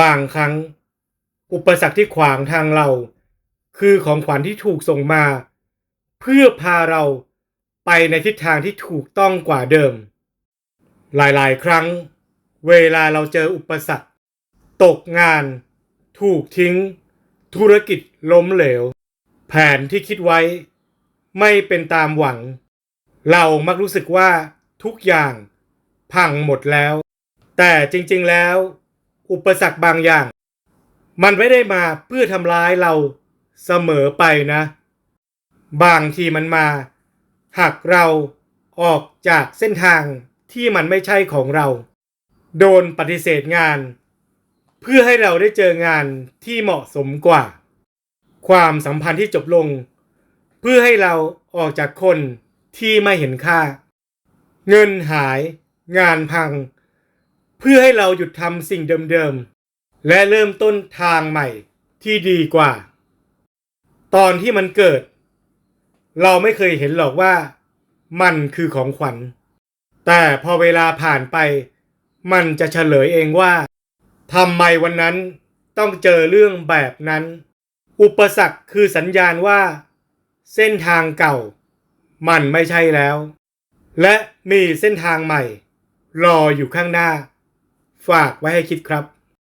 บางครั้ง อุปสรรคที่ขวางทางเรา คือของขวัญที่ถูกส่งมา เพื่อพาเราไปในทิศทางที่ถูกต้องกว่าเดิม หลายๆ ครั้ง เวลาเราเจออุปสรรค ตกงาน ถูกทิ้ง ธุรกิจล้มเหลว แผนที่คิดไว้ ไม่เป็นตามหวัง เรามักรู้สึกว่าทุกอย่างพังหมดแล้ว แต่จริงๆแล้ว อุปสรรคบางอย่าง มันไม่ได้มาเพื่อทำร้ายเราเสมอไปนะ บางทีมันมาหักเราออกจากเส้นทางที่มันไม่ใช่ของเรา โดนปฏิเสธงาน เพื่อให้เราได้เจองานที่เหมาะสมกว่า ความสัมพันธ์ที่จบลง เพื่อให้เราออกจากคนที่ไม่เห็นค่า เงินหาย งานพัง เพื่อให้เราหยุดทำสิ่งเดิมๆ และเริ่มต้นทางใหม่ที่ดีกว่า ตอนที่มันเกิด เราไม่เคยเห็นหรอกว่า มันคือของขวัญ แต่พอเวลาผ่านไป มันจะเฉลยเองว่าทำไมวันนั้นต้องเจอเรื่องแบบนั้น อุปสรรคคือสัญญาณว่า เส้นทางเก่า มันไม่ใช่แล้ว และมีเส้นทางใหม่ รออยู่ข้างหน้า ฝากไว้ให้คิดครับ